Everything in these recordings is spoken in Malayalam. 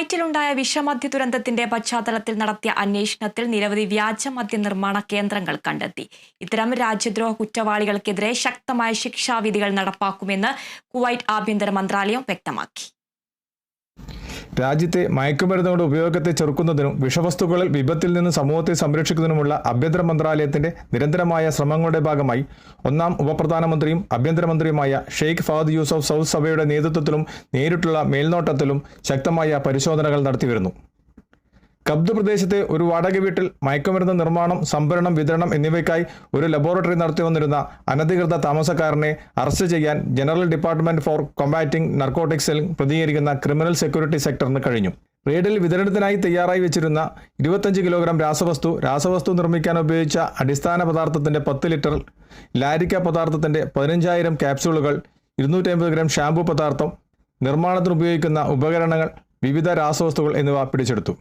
കുവൈറ്റിലുണ്ടായ വിഷമദ്യ ദുരന്തത്തിന്റെ പശ്ചാത്തലത്തിൽ നടത്തിയ അന്വേഷണത്തിൽ നിരവധി വ്യാജ മദ്യ നിർമ്മാണ കേന്ദ്രങ്ങൾ കണ്ടെത്തി. ഇത്തരം രാജ്യദ്രോഹ കുറ്റവാളികൾക്കെതിരെ ശക്തമായ ശിക്ഷാവിധികൾ നടപ്പാക്കുമെന്ന് കുവൈറ്റ് ആഭ്യന്തര മന്ത്രാലയം വ്യക്തമാക്കി. രാജ്യത്തെ മയക്കുമരുന്നുകളുടെ ഉപയോഗത്തെ ചെറുക്കുന്നതിനും വിഷവസ്തുക്കളിൽ വിപത്തിൽ നിന്ന് സമൂഹത്തെ സംരക്ഷിക്കുന്നതിനുമുള്ള ആഭ്യന്തര മന്ത്രാലയത്തിന്റെ നിരന്തരമായ ശ്രമങ്ങളുടെ ഭാഗമായി ഒന്നാം ഉപപ്രധാനമന്ത്രിയും ആഭ്യന്തരമന്ത്രിയുമായ ഷെയ്ഖ് ഫഹദ് യൂസഫ് സൗദ് സഭയുടെ നേതൃത്വത്തിലും നേരിട്ടുള്ള മേൽനോട്ടത്തിലും ശക്തമായ പരിശോധനകൾ നടത്തിവരുന്നു. കബ്ദ് പ്രദേശത്തെ ഒരു വാടക വീട്ടിൽ മയക്കുമരുന്ന് നിർമ്മാണം സംഭരണം വിതരണം എന്നിവയ്ക്കായി ഒരു ലബോറട്ടറി നടത്തി വന്നിരുന്ന അനധികൃത താമസക്കാരനെ അറസ്റ്റ് ചെയ്യാൻ ജനറൽ ഡിപ്പാർട്ട്മെന്റ് ഫോർ കൊമ്പാറ്റിംഗ് നർക്കോട്ടിക്സിൽ പ്രതികരിക്കുന്ന ക്രിമിനൽ സെക്യൂരിറ്റി സെക്ടറിന് കഴിഞ്ഞു. റെയ്ഡിൽ വിതരണത്തിനായി തയ്യാറായി വെച്ചിരുന്ന ഇരുപത്തഞ്ച് കിലോഗ്രാം രാസവസ്തു രാസവസ്തു നിർമ്മിക്കാൻ ഉപയോഗിച്ച അടിസ്ഥാന പദാർത്ഥത്തിന്റെ പത്ത് ലിറ്റർ ലാരിക്ക പദാർത്ഥത്തിന്റെ പതിനഞ്ചായിരം ക്യാപ്സ്യൂളുകൾ ഇരുന്നൂറ്റമ്പത് ഗ്രാം ഷാംപൂ പദാർത്ഥം നിർമ്മാണത്തിന് ഉപയോഗിക്കുന്ന ഉപകരണങ്ങൾ വിവിധ രാസവസ്തുക്കൾ എന്നിവ പിടിച്ചെടുത്തു.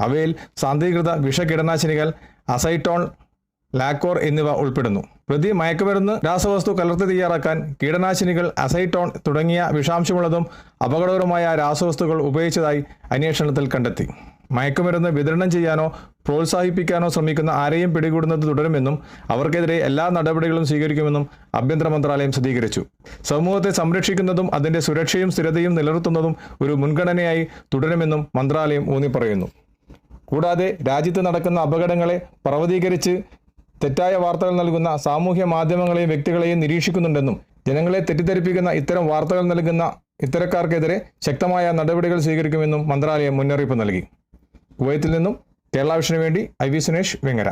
അവയിൽ സാന്ദ്രീകൃത വിഷകീടനാശിനികൾ അസൈറ്റോൺ ലാക്കോർ എന്നിവ ഉൾപ്പെടുന്നു. പ്രതി മയക്കുമരുന്ന് രാസവസ്തു കലർത്തി തയ്യാറാക്കാൻ കീടനാശിനികൾ അസൈറ്റോൺ തുടങ്ങിയ വിഷാംശമുള്ളതും അപകടകരവുമായ രാസവസ്തുക്കൾ ഉപയോഗിച്ചതായി അന്വേഷണത്തിൽ കണ്ടെത്തി. മയക്കുമരുന്ന് വിതരണം ചെയ്യാനോ പ്രോത്സാഹിപ്പിക്കാനോ ശ്രമിക്കുന്ന ആരെയും പിടികൂടുന്നത് തുടരുമെന്നും അവർക്കെതിരെ എല്ലാ നടപടികളും സ്വീകരിക്കുമെന്നും ആഭ്യന്തര മന്ത്രാലയം സ്ഥിരീകരിച്ചു. സമൂഹത്തെ സംരക്ഷിക്കുന്നതും അതിന്റെ സുരക്ഷയും സ്ഥിരതയും നിലനിർത്തുന്നതും ഒരു മുൻഗണനയായി തുടരുമെന്നും മന്ത്രാലയം ഊന്നി പറയുന്നു കൂടാതെ രാജ്യത്ത് നടക്കുന്ന അപകടങ്ങളെ പർവതീകരിച്ച് തെറ്റായ വാർത്തകൾ നൽകുന്ന സാമൂഹ്യ മാധ്യമങ്ങളെയും വ്യക്തികളെയും നിരീക്ഷിക്കുന്നുണ്ടെന്നും ജനങ്ങളെ തെറ്റിദ്ധരിപ്പിക്കുന്ന ഇത്തരം വാർത്തകൾ നൽകുന്ന ഇത്തരക്കാർക്കെതിരെ ശക്തമായ നടപടികൾ സ്വീകരിക്കുമെന്നും മന്ത്രാലയം മുന്നറിയിപ്പ് നൽകി. കുവൈത്തിൽ നിന്നും കേരള വേണ്ടി ഐ വി സുനേഷ് വെങ്ങര.